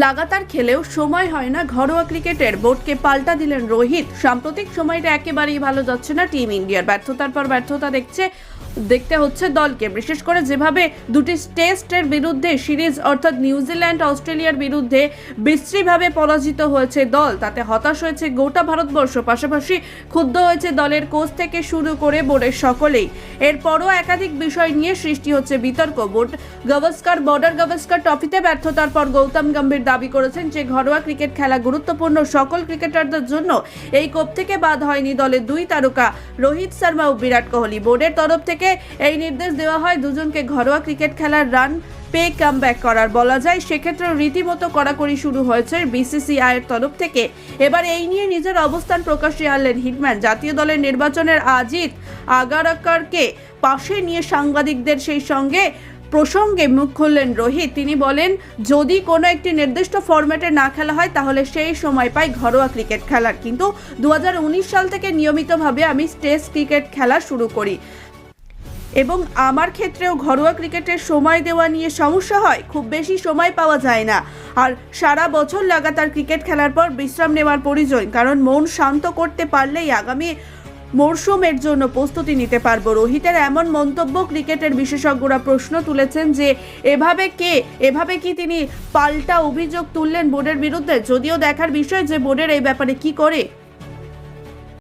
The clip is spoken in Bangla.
লাগাতার খেলেও সময় হয় না ঘরোয়া ক্রিকেটের। বোর্ডকে পাল্টা দিলেন রোহিত। সাম্প্রতিক সময়টা একেবারেই ভালো যাচ্ছে না টিম ইন্ডিয়ার। ব্যর্থতার পর ব্যর্থতা দেখছে, দেখতে হচ্ছে দলকে। বিশেষ করে যেভাবে দুটি টেস্টের বিরুদ্ধে সিরিজ অর্থাৎ নিউজিল্যান্ড অস্ট্রেলিয়ার বিরুদ্ধে বিশ্রীভাবে পরাজিত হয়েছে দল, তাতে হতাশ হয়েছে গোটা ভারতবর্ষ। পাশাপাশি ক্ষুব্ধ হয়েছে দলের কোচ থেকে শুরু করে বোর্ডের সকলেই। এরপরও একাধিক বিষয় নিয়ে সৃষ্টি হচ্ছে বিতর্ক। বোর্ড গাভাস্কার, বর্ডার গাভাস্কার ট্রফিতে ব্যর্থতার পর গৌতম গম্ভীর দাবি করেছেন যে ঘরোয়া ক্রিকেট খেলা গুরুত্বপূর্ণ সকল ক্রিকেটারদের জন্য। এই কোপ থেকে বাদ হয়নি দলের দুই তারকা রোহিত শর্মা ও বিরাট কোহলি। বোর্ডের তরফ থেকে এই নির্দেশ দেওয়া হয় দুজনকে ঘরোয়া ক্রিকেট খেলার রান পে কাম করার। বলা যায় সেক্ষেত্রে রীতিমতো কড়াকড়ি শুরু হয়েছে বিসিসিআই এর তরফ থেকে। এবার এই নিয়ে নিজের অবস্থান প্রকাশ্যে আনলেন হিটম্যান। জাতীয় দলের নির্বাচনের আজিত আগারকারকে পাশে নিয়ে সাংবাদিকদের সেই সঙ্গে প্রসঙ্গে মুখ খুললেন রোহিত। তিনি বলেন, যদি কোনো একটি নির্দিষ্ট ফরম্যাটে না খেলা হয়, তাহলে সেই সময় পাই ঘরোয়া ক্রিকেট খেলার। কিন্তু দু হাজার উনিশ সাল থেকে নিয়মিতভাবে আমি টেস্ট ক্রিকেট খেলা শুরু করি। এবং আমার ক্ষেত্রেও ঘরোয়া ক্রিকেটের সময় দেওয়া নিয়ে সমস্যা হয়, খুব বেশি সময় পাওয়া যায় না। আর সারা বছর লাগাতার ক্রিকেট খেলার পর বিশ্রাম নেওয়ার প্রয়োজন কারণ মন শান্ত করতে পারলেই আগামী মরশুমের জন্য প্রস্তুতি নিতে পারব। রোহিতের এমন মন্তব্য ক্রিকেটের বিশেষজ্ঞরা প্রশ্ন তুলেছেন যে, এভাবে কে, এভাবে কি তিনি পাল্টা অভিযোগ তুললেন বোর্ডের বিরুদ্ধে? যদিও দেখার বিষয় যে বোর্ডের এই ব্যাপারে কি করে।